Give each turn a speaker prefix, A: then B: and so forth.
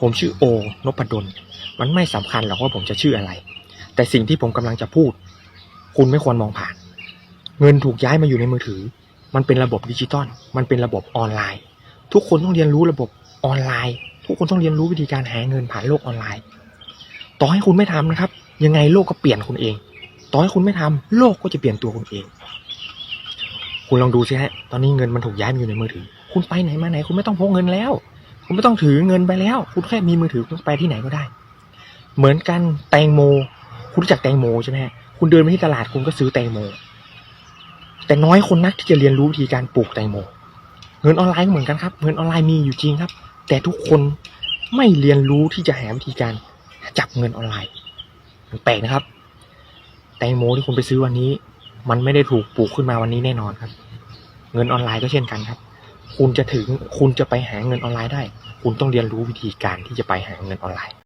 A: ผมชื่อโอนพดลมันไม่สำคัญหรอกว่าผมจะชื่ออะไร แต่สิ่งที่ผมกำลังจะพูด คุณไม่ควรมองผ่าน เงินถูกย้ายมาอยู่ในมือถือ มันเป็นระบบดิจิตอลมันเป็นระบบออนไลน์ ทุกคนต้องเรียนรู้ระบบออนไลน์ ทุกคนต้องเรียนรู้วิธีการหาเงินผ่านโลกออนไลน์ ต่อให้คุณไม่ทำนะครับ ยังไงโลกก็เปลี่ยนคุณเอง ต่อให้คุณไม่ทำโลกก็จะเปลี่ยนตัวคุณเอง คุณลองดูสิฮะตอนนี้เงินมันถูกย้ายมาอยู่ในมือถือ คุณไปไหนมาไหนคุณไม่ต้องพกเงินแล้ว คุณไม่ต้องถือเงินไปแล้ว คุณแค่มีมือถือคุณไปที่ไหนก็ได้ เหมือนกันแตงโม คุณรู้จักแตงโมใช่ไหมฮะคุณเดินไปที่ตลาดคุณก็ซื้อแตงโม แต่น้อยคนนักที่จะเรียนรู้วิธีการปลูกแตงโม เงินออนไลน์ก็เหมือนกันครับ เงินออนไลน์มีอยู่จริงครับ แต่ทุกคนไม่เรียนรู้ที่จะหาวิธีการจับเงินออนไลน์มันแปลกนะครับ แตงโมที่คุณไปซื้อวันนี้ มันไม่ได้ถูกปลูกขึ้นมาวันนี้แน่นอนครับ เงินออนไลน์ก็เช่นกันครับ คุณจะถึงคุณจะไปหาเงินออนไลน์ได้ คุณต้องเรียนรู้วิธีการที่จะไปหาเงินออนไลน์